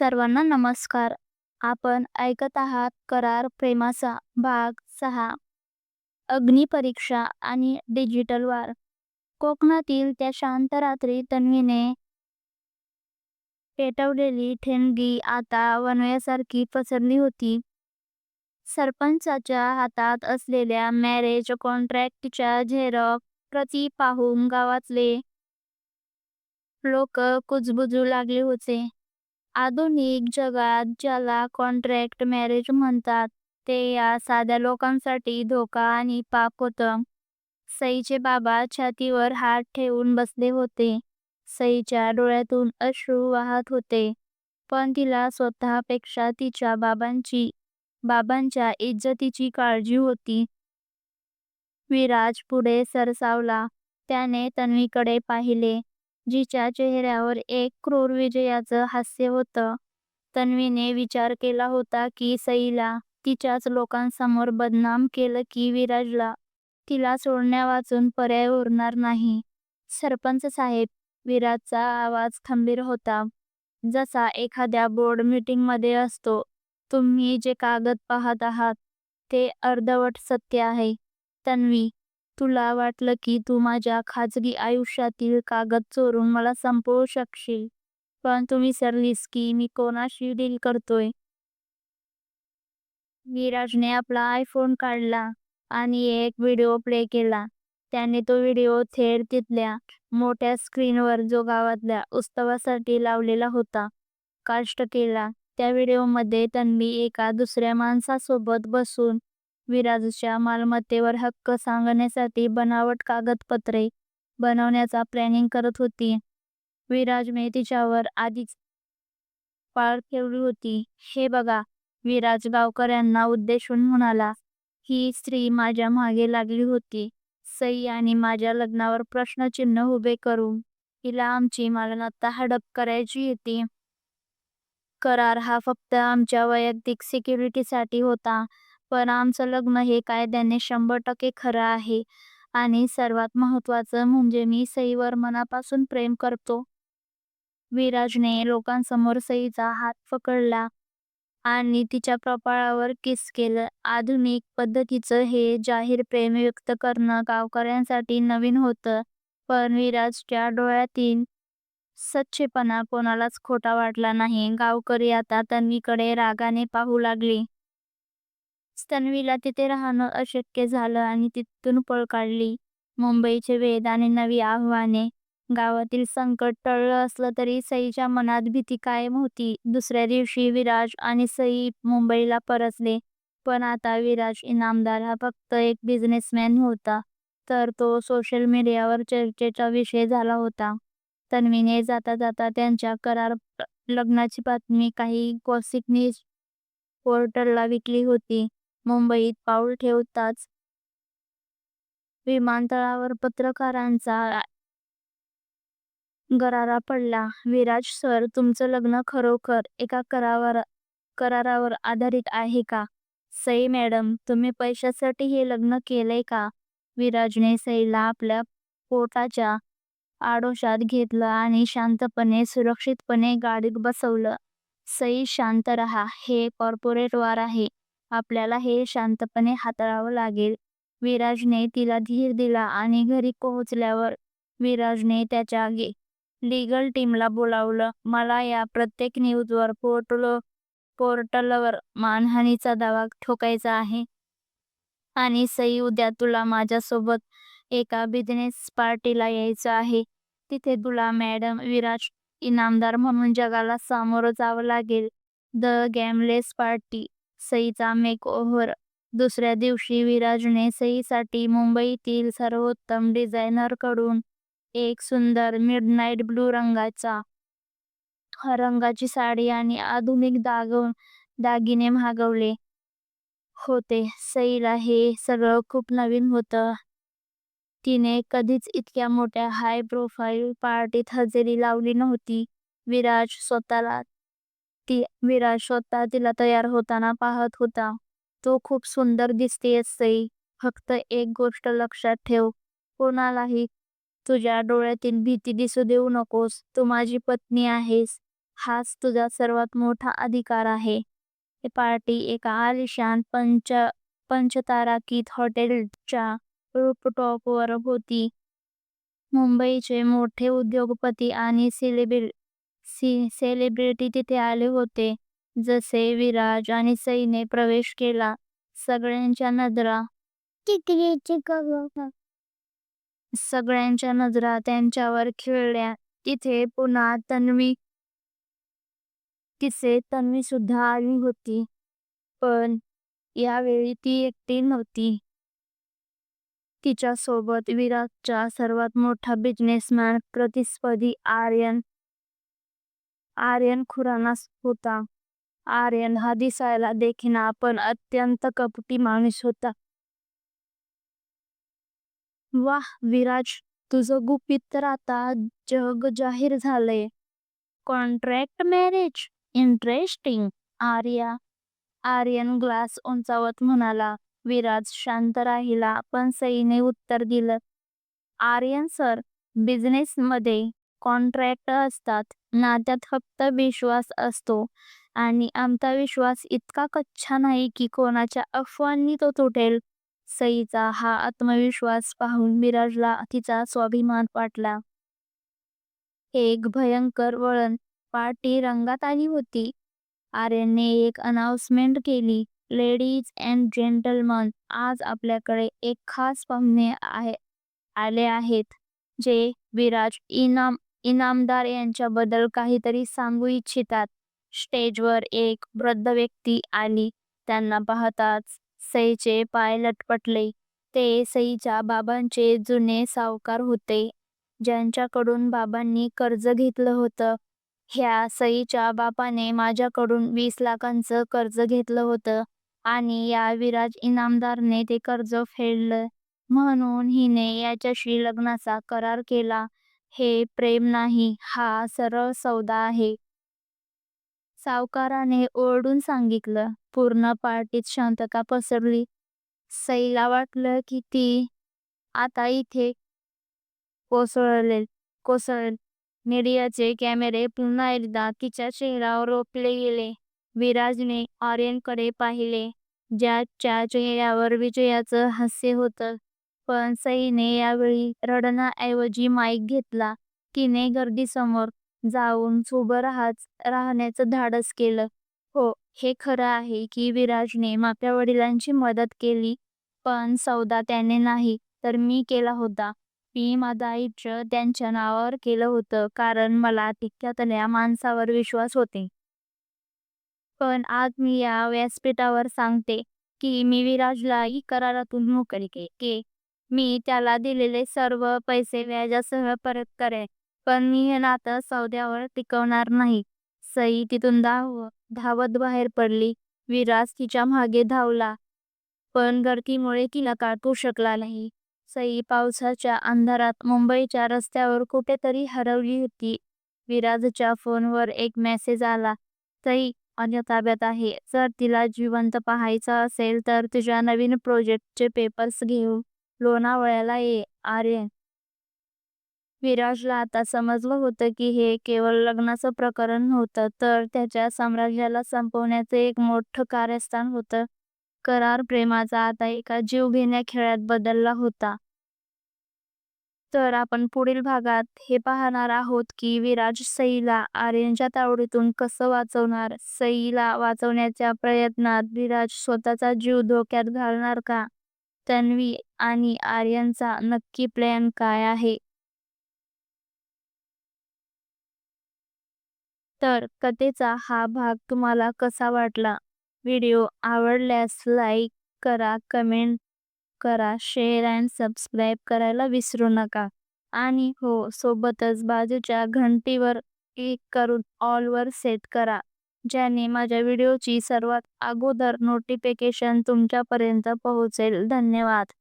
सर्वांना नमस्कार. आपण ऐकत आहात करार प्रेमाचा भाग सहा. अग्निपरीक्षा आणि डिजिटल वार. कोकणातील त्या शांत रात्री तन्वीने पेटवलेली ठेणगी आता वनव्यासारखी पसरली होती. सरपंचाच्या हातात असलेल्या मॅरेज कॉन्ट्रॅक्टच्या झेरॉक प्रती पाहून गावातले लोक कुजबुजू लागले होते. आधुनिक जगात ज्याला कॉन्ट्रॅक्ट मॅरेज म्हणतात ते या साध्या लोकांसाठी धोका आणि पाप होतं. सईचे बाबा छातीवर हात ठेवून बसले होते. सईच्या डोळ्यातून अश्रू वाहत होते. पण तिला स्वतःपेक्षा तिच्या बाबांची बाबांच्या इज्जतीची काळजी होती. विराज पुढे सरसावला. त्याने तन्वीकडे पाहिले. जिच्या चेहऱ्यावर एक क्रूर विजयाचं हास्य होतं. तन्वीने विचार केला होता की सईला तिच्याच लोकांसमोर बदनाम केलं की विराजला तिला सोडण्या वाचून पर्याय उरणार नाही. सरपंच साहेब विराजचा आवाज खंबीर होता. जसा एखाद्या बोर्ड मीटिंगमध्ये असतो तुम्ही जे कागद पाहत आहात ते अर्धवट सत्य आहे. तन्वी तुला वाटलं की तू माझ्या खाजगी आयुष्यातील कागद चोरून मला संपवू शकशील पण तू विसरलीस की मी कोणाशी डील करतोय? विराजने आपला आयफोन काढला आणि एक व्हिडिओ प्ले केला. त्याने तो व्हिडिओ थेट तिथल्या मोठ्या स्क्रीनवर जो गावातल्या उत्सवासाठी लावलेला होता. काष्ट केला. त्या व्हिडिओमध्ये तन्वी एका दुसऱ्या माणसासोबत बसून विराजच्या मालमत्तेवर हक्क सांगण्यासाठी बनावट कागदपत्रे बनवण्याचा प्लॅनिंग करत होती. विराजने तिच्यावर आधीच पाळ ठेवली होती. हे बघा विराज गावकऱ्यांना उद्देशून म्हणाला ही स्त्री माझ्या मागे लागली होती. सई आणि माझ्या लग्नावर प्रश्नचिन्ह उभे करून हिला आमची मालमत्ता हडप करायची होती. करार हा फक्त आमच्या वैयक्तिक सिक्युरिटीसाठी होता. पण आमचं लग्न हे कायद्याने शंभर टक्के खरं आहे. आणि सर्वात महत्वाचं म्हणजे मी सईवर मनापासून प्रेम करतो. विराजने लोकांसमोर सईचा हात पकडला आणि तिच्या कपाळावर किस केलं. आधुनिक पद्धतीचं हे जाहीर प्रेम व्यक्त करणं गावकऱ्यांसाठी नवीन होतं. पण विराजच्या डोळ्यातील सच्चेपणा कोणालाच खोटा वाटला नाही. गावकरी आता तन्वीकडे रागाने पाहू लागली. तन्वीला तिथे राहणं अशक्य झालं आणि तिथून पळ काढली. मुंबईचे वेद आणि नवी आव्हाने. गावातील संकट टळलं असलं तरी सईच्या मनात भीती कायम होती. दुसऱ्या दिवशी विराज आणि सई मुंबईला परतले. पण आता विराज इनामदार हा फक्त एक बिझनेसमॅन होता. तर तो सोशल मीडियावर चर्चेचा विषय झाला होता. तन्वीने जाता जाता त्यांच्या करार लग्नाची बातमी काही गॉसिप न्यूज पोर्टलला विकली होती. मुंबईत पाऊल ठेवताच विमानतळावर पत्रकारांचा गरारा पडला. विराज सर तुमचं लग्न खरोखर एका करारावर करारावर आधारित आहे का? सई मॅडम तुम्ही पैशासाठी हे लग्न केलंय का? विराजने सईला आपल्या पोटाच्या आडोशात घेतलं आणि शांतपणे सुरक्षितपणे गाडीत बसवलं. सई शांत रहा. हे कॉर्पोरेट वार आहे. आपल्याला हे शांतपणे हाताळावं लागेल. विराजने तिला धीर दिला आणि घरी पोहोचल्यावर विराजने त्याच्या आगे लीगल टीमला बोलावलं. मला या प्रत्येक न्यूजवर पोर्टल पोर्टलवर मानहानीचा दावा ठोकायचा आहे आणि सई उद्या तुला माझ्यासोबत एका बिझनेस पार्टीला यायचं आहे. तिथे तुला मॅडम विराज इनामदार म्हणून जगाला सामोरं जावं लागेल. The gameless party. सईचा मेकओव्हर. दुसऱ्या दिवशी विराजने सईसाठी मुंबईतील सर्वोत्तम डिझायनरकडून एक सुंदर मिडनाईट ब्लू रंगाचा रंगाची साडी आणि आधुनिक दाग दागिने मागवले होते. सईला हे सगळं खूप नवीन होतं. तिने कधीच इतक्या मोठ्या हाय प्रोफाईल पार्टीत हजेरी लावली नव्हती. विराज स्वतःला ती विराज स्वतः तिला तयार होताना पाहत होता. तो खूप सुंदर दिसतेयस सई फक्त एक गोष्ट लक्षात ठेव. कोणालाही तुझ्या डोळ्यातील भीती दिसू देऊ नकोस. तू माझी पत्नी आहेस. हाच तुझा सर्वात मोठा अधिकार आहे. ही पार्टी एका आलिशान पंच, पंचताराकित हॉटेलच्या रूपटॉपवर होती. मुंबईचे मोठे उद्योगपती आणि सेलिब्रि सेलिब्रिटी तिथे आले होते. जसे विराज आणि सईने प्रवेश केला. सगळ्यांच्या नजरा सगळ्यांच्या नजरा त्यांच्यावर खिळल्या. तिथे पुन्हा तन्वी तिचे तन्वी सुद्धा आली होती. पण यावेळी ती एकटी नव्हती. तिच्या सोबत विराजचा सर्वात मोठा बिझनेसमॅन प्रतिस्पर्धी आर्यन आर्यन खुराना होता. आर्यन हा दिसायला देखील पण अत्यंत कपटी माणूस होता. वाह विराज तुझं गुपित तर आता जग जाहीर झालंय. Contract marriage interesting Arya. Aryan glass उंचावत म्हणाला. विराज शांत राहिला पण सईने उत्तर दिलं. आर्यन सर बिझनेस मध्ये कॉन्ट्रॅक्ट असतात. नात्यात फक्त विश्वास असतो. आणि आमचा विश्वास इतका कच्चा नाही की कोणाच्या अफवांनी तो तुटेल. सईचा हा आत्मविश्वास पाहून विराजला तिचा स्वाभिमान वाटला. एक भयंकर वळण पार्टी रंगात आली होती. आर्यनने एक अनाउन्समेंट केली. लेडीज अँड जेंटलमन आज आपल्याकडे एक खास पाहुणे आहे आले आहेत जे विराज इनाम इनामदार यांच्याबद्दल काहीतरी सांगू इच्छितात. स्टेजवर एक वृद्ध व्यक्ती आली. त्यांना पाहताच सईचे पाय लटपटले. ते सईच्या बाबांचे जुने सावकार होते. ज्यांच्याकडून बाबांनी कर्ज घेतलं होतं. ह्या सईच्या बापाने माझ्याकडून वीस लाखांचं कर्ज घेतलं होतं आणि या विराज इनामदारने ते कर्ज फेडलं. म्हणून हिने याच्याशी लग्नाचा करार केला. हे प्रेम नाही हा सरळ सौदा आहे. सावकाराने ओरडून सांगितलं पूर्ण पार्टीत शांतता पसरली. सईला वाटलं की ती आता इथे कोसळले कोसळेल. मीडियाचे कॅमेरे पुन्हा एकदा तिच्या चेहऱ्यावर रोखले गेले. विराजने आर्यनकडे पाहिले ज्याच्या चेहऱ्यावर विजयाचं हास्य होतं. पण सईने यावेळी रडण्याऐवजी माईक घेतला तिने गर्दीसमोर जाऊन उभं राहत राहण्याचं धाडस केलं. हो हे खरं आहे की विराजने माझ्या वडिलांची मदत केली पण सौदा त्याने नाही तर मी केला होता. मी माझं आयुष्य त्यांच्या नावावर केलं होतं कारण मला तितक्यातल्या माणसावर विश्वास होते. पण आज मी या व्यासपीठावर सांगते की मी विराजलाही करारातून मोकळी के मी त्याला दिलेले सर्व पैसे व्याजासह परत करेन. पण मी हे नातं सौद्यावर टिकवणार नाही. सई तिथून धाव धावत बाहेर पडली. विराज तिच्यामागे धावला. पण गर्दीमुळे तिला काढू शकला नाही. सई पावसाच्या अंधारात मुंबईच्या रस्त्यावर कुठेतरी हरवली होती. विराजच्या फोनवर एक मेसेज आला. सई माझ्या ताब्यात आहे. जर तिला जिवंत पाहायचं असेल तर तुझ्या नवीन प्रोजेक्टचे पेपर्स घेऊन लोणावळ्याला ये. आर्यन विराजला आता समजलं होतं की हे केवळ लग्नाचं प्रकरण नव्हतं तर त्याच्या साम्राज्याला संपवण्याचं एक मोठं कार्यस्थान होतं. करार प्रेमाचा आता एका जीवघेण्या खेळात बदलला होता. तर आपण पुढील भागात हे पाहणार आहोत की विराज सईला आर्यनच्या तावडीतून कसं वाचवणार? सईला वाचवण्याच्या प्रयत्नात विराज स्वतःचा जीव धोक्यात घालणार का? तन्वी आणि आर्यनचा नक्की प्लॅन काय आहे? तर कथेचा हा भाग तुम्हाला कसा वाटला? व्हिडिओ आवडल्यास लाईक करा कमेंट करा शेअर अँड सबस्क्राईब करायला विसरू नका. आणि हो सोबतच बाजूच्या घंटीवर क्लिक करून ऑलवर सेट करा. ज्याने माझ्या व्हिडिओची सर्वात अगोदर नोटिफिकेशन तुमच्यापर्यंत पोहोचेल. धन्यवाद.